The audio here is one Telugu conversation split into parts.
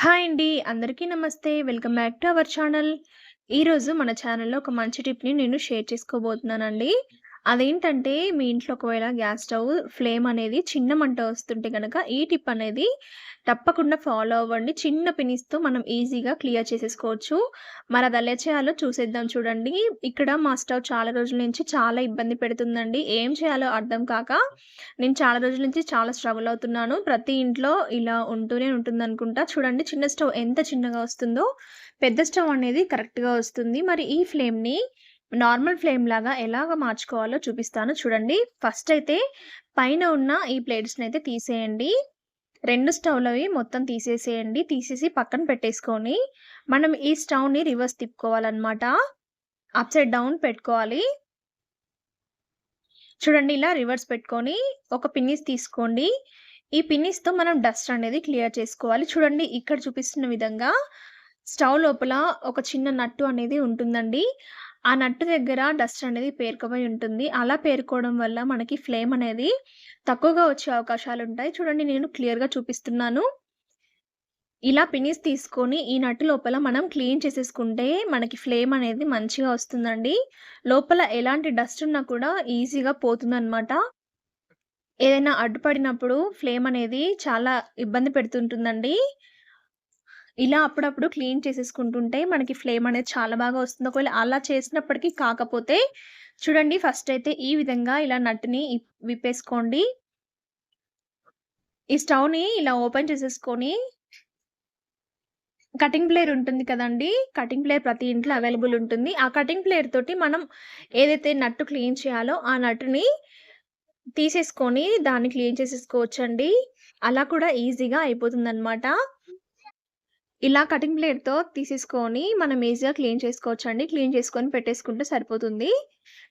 హాయ్ అండి. అందరికీ నమస్తే. Welcome back to our channel. ఈరోజు మన ఛానల్‌లో ఒక మంచి టిప్‌ని నేను షేర్ చేసుకోబోతున్నానండి. అదేంటంటే మీ ఇంట్లో ఒకవేళ గ్యాస్ స్టవ్ ఫ్లేమ్ అనేది చిన్న మంట వస్తుంటే కనుక ఈ టిప్ అనేది తప్పకుండా ఫాలో అవ్వండి. చిన్న పినిస్‌తో మనం ఈజీగా క్లియర్ చేసేసుకోవచ్చు. మరి అది ఎలా చేయాలో చూసేద్దాం చూడండి. ఇక్కడ మా స్టవ్ చాలా రోజుల నుంచి చాలా ఇబ్బంది పెడుతుందండి. ఏం చేయాలో అర్థం కాక నేను చాలా రోజుల నుంచి చాలా స్ట్రగుల్ అవుతున్నాను. ప్రతి ఇంట్లో ఇలా ఉంటూనే ఉంటుంది అనుకుంటా చూడండి చిన్న స్టవ్ ఎంత చిన్నగా వస్తుందో, పెద్ద స్టవ్ అనేది కరెక్ట్‌గా వస్తుంది. మరి ఈ ఫ్లేమ్‌ని నార్మల్ ఫ్లేమ్ లాగా ఎలాగా మార్చుకోవాలో చూపిస్తాను చూడండి. ఫస్ట్ అయితే పైన ఉన్న ఈ ప్లేట్స్ని అయితే తీసేయండి. రెండు స్టవ్‌లవి మొత్తం తీసేసేయండి. తీసేసి పక్కన పెట్టేసుకొని, మనం ఈ స్టవ్‌ని రివర్స్ తిప్పుకోవాలన్నమాట అప్ సైడ్ డౌన్ పెట్టుకోవాలి. చూడండి ఇలా రివర్స్ పెట్టుకొని ఒక పిన్నిస్ తీసుకోండి. ఈ పిన్నిస్తో మనం డస్ట్ అనేది క్లియర్ చేసుకోవాలి. చూడండి ఇక్కడ చూపిస్తున్న విధంగా స్టవ్ లోపల ఒక చిన్న నట్టు అనేది ఉంటుందండి. ఆ నట్టు దగ్గర డస్ట్ అనేది పేరుకుపోయి ఉంటుంది. అలా పేరుకోవడం వల్ల మనకి ఫ్లేమ్ అనేది తక్కువగా వచ్చే అవకాశాలు ఉంటాయి చూడండి నేను క్లియర్‌గా చూపిస్తున్నాను. ఇలా పినిస్ తీసుకొని ఈ నట్టు లోపల మనం క్లీన్ చేసేసుకుంటే మనకి ఫ్లేమ్ అనేది మంచిగా వస్తుందండి. లోపల ఎలాంటి డస్ట్ ఉన్నా కూడా ఈజీగా పోతుందన్నమాట ఏదైనా అడ్డుపడినప్పుడు ఫ్లేమ్ అనేది చాలా ఇబ్బంది పెడుతుంటుందండి. ఇలా అప్పుడప్పుడు క్లీన్ చేసేసుకుంటుంటే మనకి ఫ్లేమ్ అనేది చాలా బాగా వస్తుంది. ఒకవేళ అలా చేసినప్పటికీ కాకపోతే చూడండి ఫస్ట్ అయితే ఈ విధంగా ఇలా నట్టుని ఇప్ విప్పేసుకోండి. ఈ స్టవ్‌ని ఇలా ఓపెన్ చేసేసుకొని కటింగ్ ప్లేయర్ ఉంటుంది కదండి కటింగ్ ప్లేయర్ ప్రతి ఇంట్లో అవైలబుల్ ఉంటుంది. ఆ కటింగ్ ప్లేయర్ తోటి మనం ఏదైతే నట్టు క్లీన్ చేయాలో ఆ నట్టుని తీసేసుకొని దాన్ని క్లీన్ చేసేసుకోవచ్చండి. అలా కూడా ఈజీగా అయిపోతుంది అనమాట ఇలా కటింగ్ ప్లేట్తో తీసేసుకొని మనం ఈజీగా క్లీన్ చేసుకోవచ్చు అండి క్లీన్ చేసుకొని పెట్టేసుకుంటే సరిపోతుంది.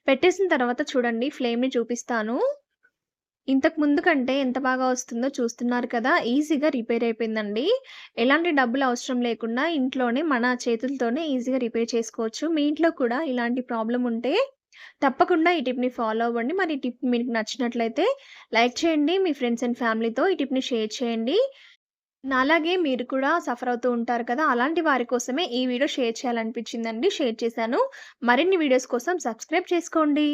పెట్టేసిన తర్వాత చూడండి ఫ్లేమ్‌ని చూపిస్తాను. ఇంతకు ముందు కంటే ఎంత బాగా వస్తుందో చూస్తున్నారు కదా! ఈజీగా రిపేర్ అయిపోయిందండి. ఎలాంటి డబ్బులు అవసరం లేకుండా ఇంట్లోనే మన చేతులతోనే ఈజీగా రిపేర్ చేసుకోవచ్చు. మీ ఇంట్లో కూడా ఇలాంటి ప్రాబ్లమ్ ఉంటే తప్పకుండా ఈ టిప్‌ని ఫాలో అవ్వండి. మరి ఈ టిప్ మీకు నచ్చినట్లయితే లైక్ చేయండి. మీ ఫ్రెండ్స్ అండ్ ఫ్యామిలీతో ఈ టిప్‌ని షేర్ చేయండి. నాలాగే మీరు కూడా సఫర్ అవుతూ ఉంటారు కదా! అలాంటి వారి కోసమే ఈ వీడియో షేర్ చేయాలనిపించిందండి. షేర్ చేశాను. మరిన్ని వీడియోస్ కోసం సబ్స్క్రైబ్ చేసుకోండి.